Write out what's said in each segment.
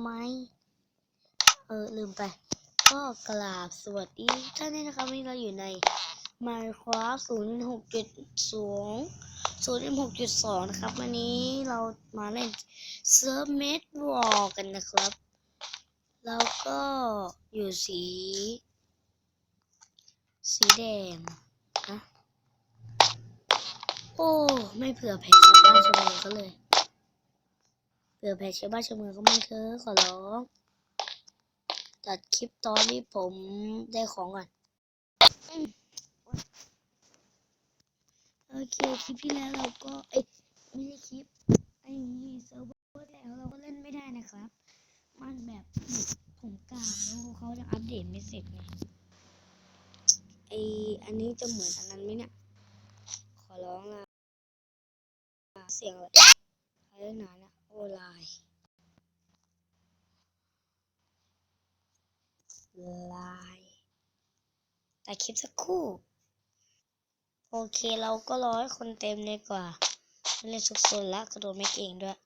ไหมเออ ลืมไป ก็กราบสวัสดีท่านนี้นะครับ วันนี้เราอยู่ใน Minecraft 0.6.2 0.6.2 นะครับ วันนี้เรามาเล่นเซิร์ฟเมดวอลกันนะครับ แล้วก็อยู่สี สีแดงนะโอ้ ไม่เผื่อแผ่ชาวบ้านชาวเมืองก็เลย เผื่อแผ่ชาวบ้านชาวเมืองก็ไม่เถอะขอร้องตัดคลิปตอนที่ผมได้ของก่อนโอเคคลิปที่แล้วเราก็เอ้ยไม่ใช่คลิปไอ้เซิร์ฟเวอร์แล้วเราก็เล่นไม่ได้นะครับ มันแบบผมกลางแล้วเขาจะอัปเดตไม่เสร็จไงไออันนี้จะเหมือนอันนั้นไหมเนี่ย ขอร้องละเสียงอะไรอะไรหนานี่ยโอไลน์ลายแต่คลิปสักครู่ โอเคเราก็รอให้คนเต็มเลยกว่าเล่นสุกซนละกระโดดไม่เก่งด้วย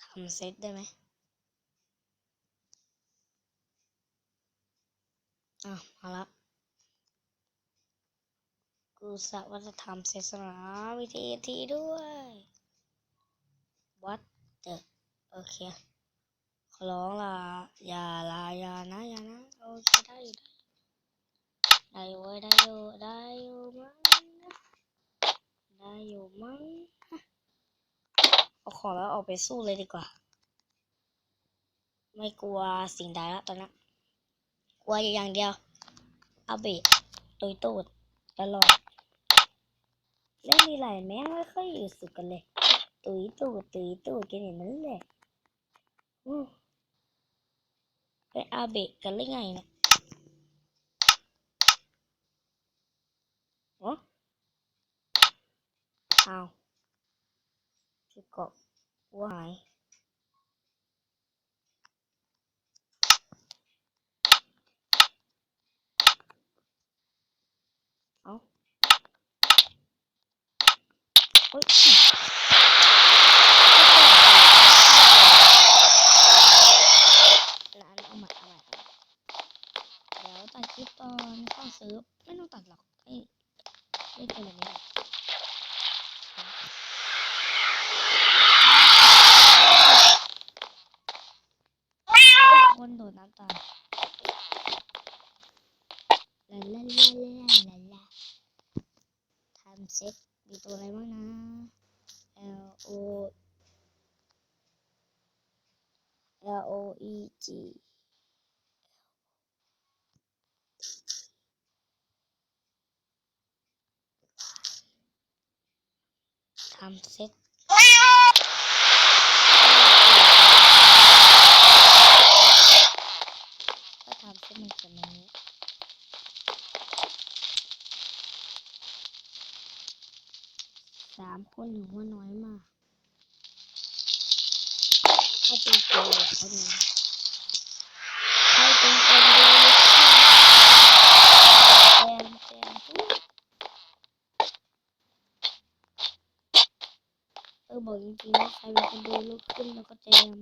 ทำเซตได้ไหมอะมาละ กูสะว่าจะทำเซตสนาวิธีทีด้วย what the โอเค ขอร้องละอย่าลาอย่านะอย่านะ โอเคได้อยู่ได้อยู่เว้ได้อยู่ได้อยู่มั้งได้อยู่มั้งเอาของแล้วออกไปสู้เลยดีกว่า ไม่กลัวสิ่งใดล้วตอนนี้กลัวอย่างเดียวเอาเบะตุยตูดตลอด เล่นมีหลแม่งไม่ค่อยอยู่สุขกันเลย ตุยตู่ตุยตู่กันอย่างนั้นแหละอือไปอาเบกกันหรือไงเนี่ยโอ้อ้าวจุกว้าย เอาโอ๊ยร้านเอาใหม่เอาใหม่เอาใหม่ เดี๋ยวตัดคลิปตอนเข้าซื้อไม่ต้องตัดหรอกให้เล่นเป็นแบบนี้แหละ คนโดดน้ำตายลาลาลาลาลาลาทำเซ็ตมีตัวอะไรบ้างนะ L O L O E G ทำเซ็ตก็ทำเซ็ตมันจะแบบนี้สามคนถือว่าน้อยมากเขาเป็นโกลเขาดูใครเป็นคนดูลูกแจมแจมปุ๊บเออบอกจริงๆว่าใครเป็นคนดูลุกขึ้นแล้วก็แจม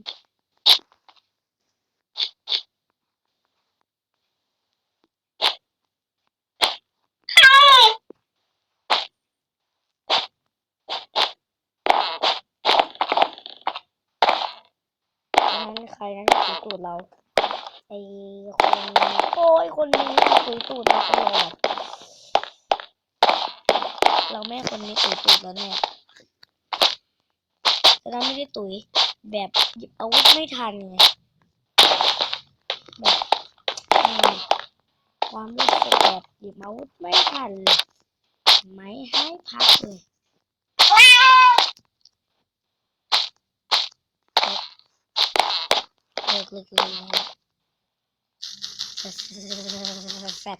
อั นนั้นใครนั้นตุยตูดเราไอคนโอ้ยคนนี้ตุยตูดเราตลอดเราแม่คนนี้ตุยตูดเราแน่แต่เราไม่ได้ตุยแบบหยิบอาวุธไม่ทันไงแบบอืมความรู้สึกแบบหยิบอาวุธไม่ทันเลยไม่ให้พักเลย เลิกลิกแฟด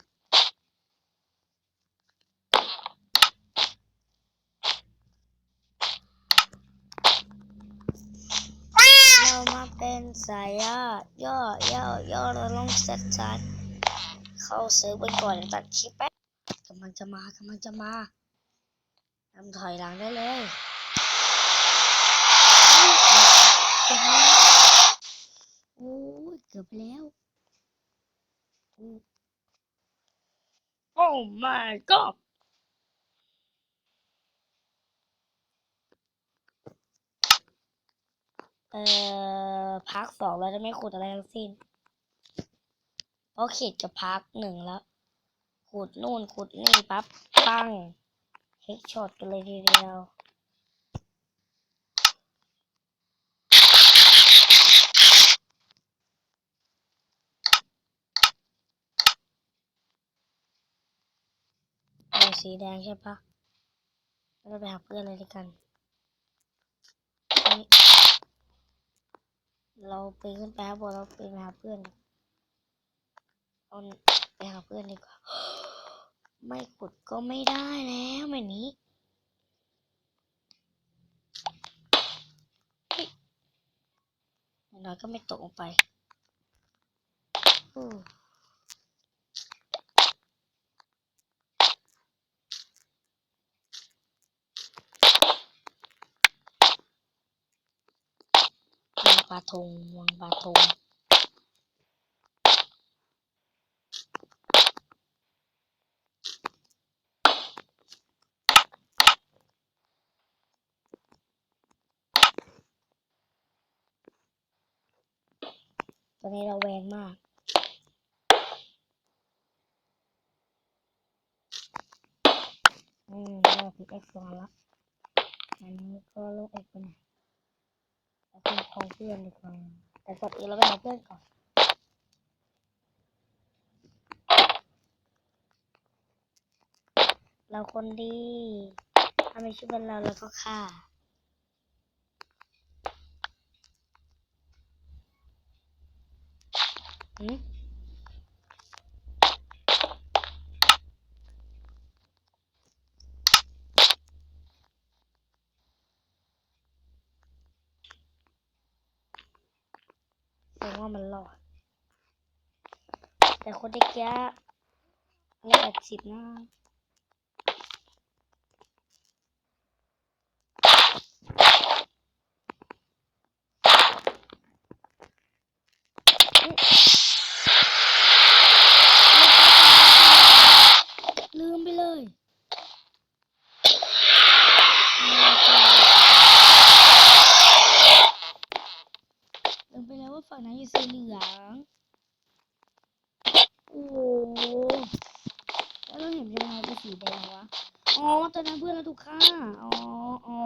เรามาเป็นสายย่อย่อย่อย่อเราลงสัดสัดเข้าซื้อไปก่อนตัดคลิปแป๊บกำลังจะมากำลังจะมาทำถอยหลังได้เลย กือบไปแล้วอู้โอ้ my god เอ่อพักสองเราจะไม่ขุดอะไรทั้งสิ้นเพราะเขตกับพักหนึ่งแล้ว ขุดนู่นขุดนี่ปั๊บ ปังเฮกช็อตกันเลยทีเดียว เอาสีแดงใช่ปะเราไปหาเพื่อนเลยดีกัน เราไปขึ้นไปข้างบนเราไปหาเพื่อนเอาไปหาเพื่อนดีกว่า ไม่ขุดก็ไม่ได้แล้วแบบนี้เฮ้น้อยก็ไม่ตกลงไปอู้วางปลาทงวางปาทงตอนนี้เราแวงมากอืมเราพิกเอ็กซ์มาแล้วอันนี้ก็ลูกเอ็กซ์ไปไหน แล้วก็ของเพื่อนดีกว่าแต่ก่อนอื่นเราไปหาเพื่อนก่อนเราคนดีถ้าไม่ช่วยเราเราก็ฆ่าอืมแสดง ว่ามันรอด แต่คนที่แก่เลขแปดสิบนะ ลืมไปเลยลืมไปแล้วว่าฝั่งนั้นอยู่สีเหลือง โอ้โหแล้วเราเห็นยังไงเป็นสีแดงวะ อ๋อ ตอนนั้นเพื่อนเราถูกฆ่า อ๋อ อ๋อ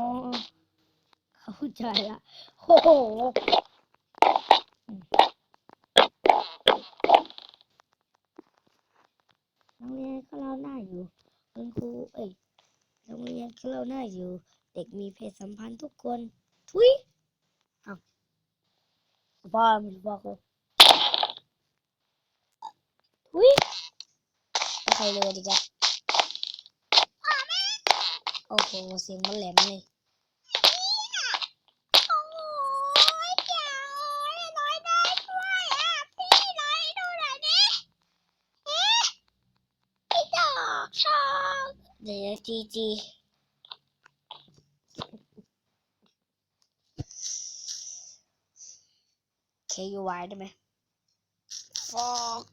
เข้าใจละ โรงเรียนก็เราหน้าอยู่คุณครูเอ้ยโรงเรียนก็เราหน้าอยู่ เด็กมีเพศสัมพันธ์ทุกคน ทุยอ้าวบ้าม่รู้บ้ากูทุยไม่ใครเลยดีจ้ะโอ้โห เสียงมันแหลมเลย titi. Okay, you wired me. Fuck.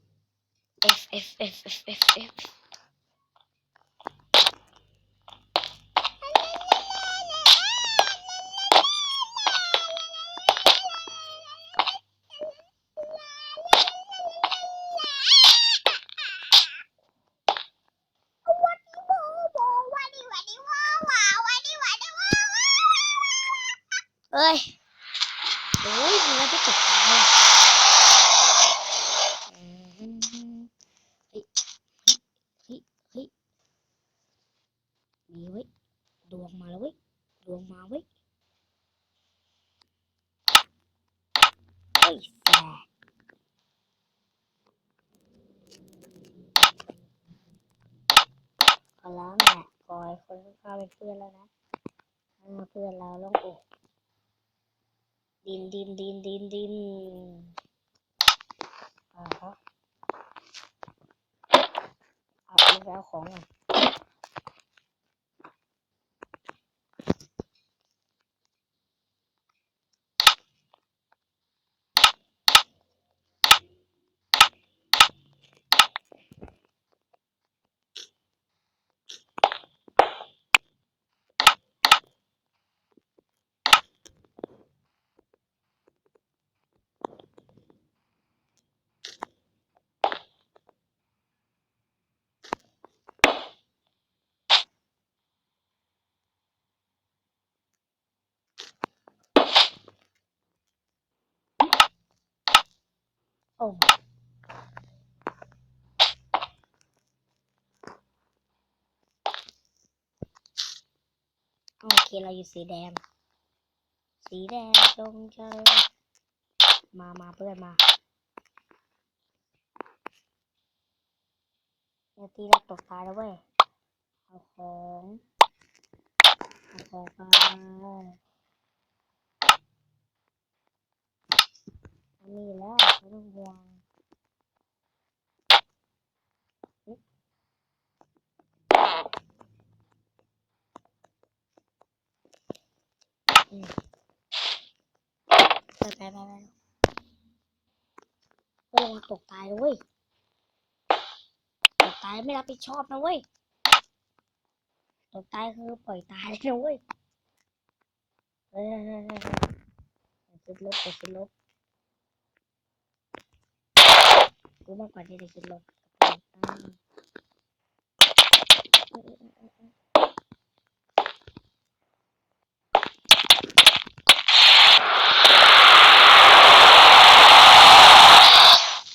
If, if, if, if, if, if. ดวงมาแล้วเว้ยดวงมาเว้ยเฮ้ยแสบขอร้องแหละขอให้คนข้างๆเป็นเพื่อนแล้วนะถ้าเพื่อนเราต้องอกดินดินดินดินดินอ่าฮะเอาไปเอาของ โอเคเราอยู่สีแดง สีแดงจงเจริญมามาเพื่อนมาเนาทีเราตกตายแล้วเว้ย เอาของ เอาของไป มีแล้วไม่ต้องห่วงอุ๊ยไปไปไปไปก็ลงตกตายแล้วเว้ย ตกตายไม่รับผิดชอบนะเว้ย ตกตายคือปล่อยตายเลยนะเว้ยเฮ้ยเฮ้ยเฮ้ยเฮ้ยเฮ้ยติดลบติดลบ รู้มากกว่าที่จะคิดลบอืมเอ้ยเอ้ยเอ้ยเอ้ยเอ้ย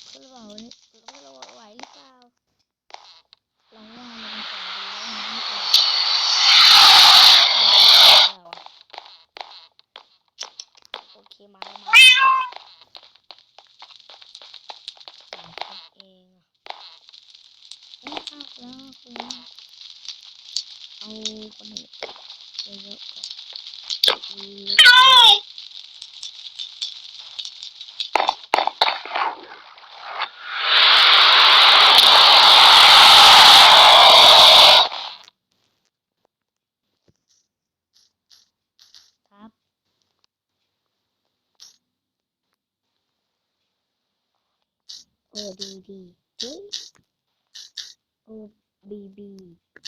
คือเราเนี่ยเราเราไหวหรือเปล่าลองว่ามันก่อนดีว่ามันไม่เป็นโอเคมาแล้วมาสามคนเองอะไม่เอาแล้วคือเอาคนอื่นเยอะๆก่อนอืมครับ โอดีดีจีโอบีบี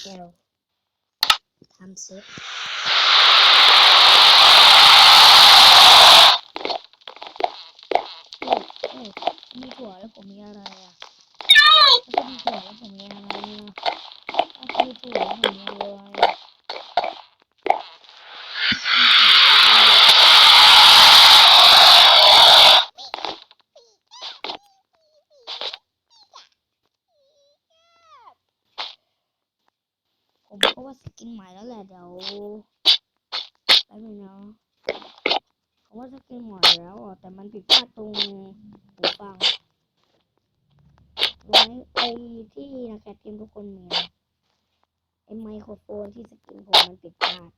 เอลทำเซ็ตเอ้ยเอ้ยมีถั่วแล้วผมมีอะไรอะถ้ามีถั่วแล้วผมมีอะไรอะถ้ามีถั่วแล้วผมมีอะไรอะผม กินใหม่แล้วแหละเดี๋ยวแป๊บนึงนะผมว่าสกินใหม่แล้วอะแต่มันผิดพลาดตรงหูฟังไว้ไอที่นักแคททีมทุกคนมีไอไมโครโฟนที่สกินผมมันผิดพลาด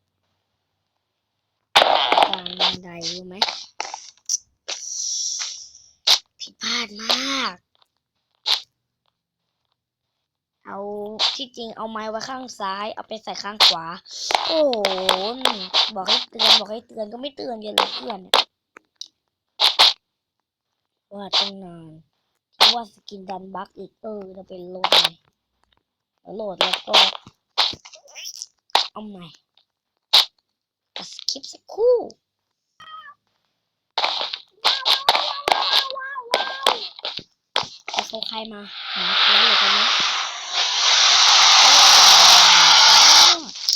กลางบันไดรู้ไหมผิดพลาดมาก เอาที่จริงเอาไม้ไว้ข้างซ้าย เอาไปใส่ข้างขวา โอ้โหบอกให้เตือนบอกให้เตือนก็ไม่เตือนกันเลยเพื่อนเนี่ยว่าตั้งนานที่ว่าสกินดันบั๊กอีกเออจะเป็นโหลดใหม่แล้วโหลดแล้วก็เอาใหม่ตัดสคริปสักครู่ไปโฟใครมาหาแล้วเลยตอนนี้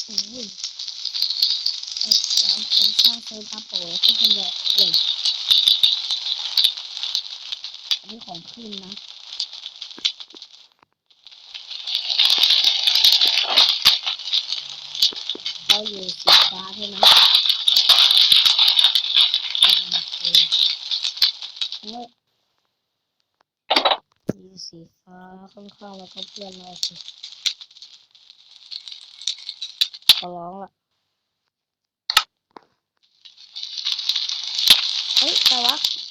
อุ้ยเอ้ยเดี๋ยว เป็นช่างเซนตาโปที่คนเดียวเว้ยอันนี้ของขึ้นนะเราอยู่สีฟ้าใช่ไหมโอเคเฮ้ยอยู่สีฟ้าข้างๆแล้วก็เพื่อนเราสิขอร้องละ เฮ้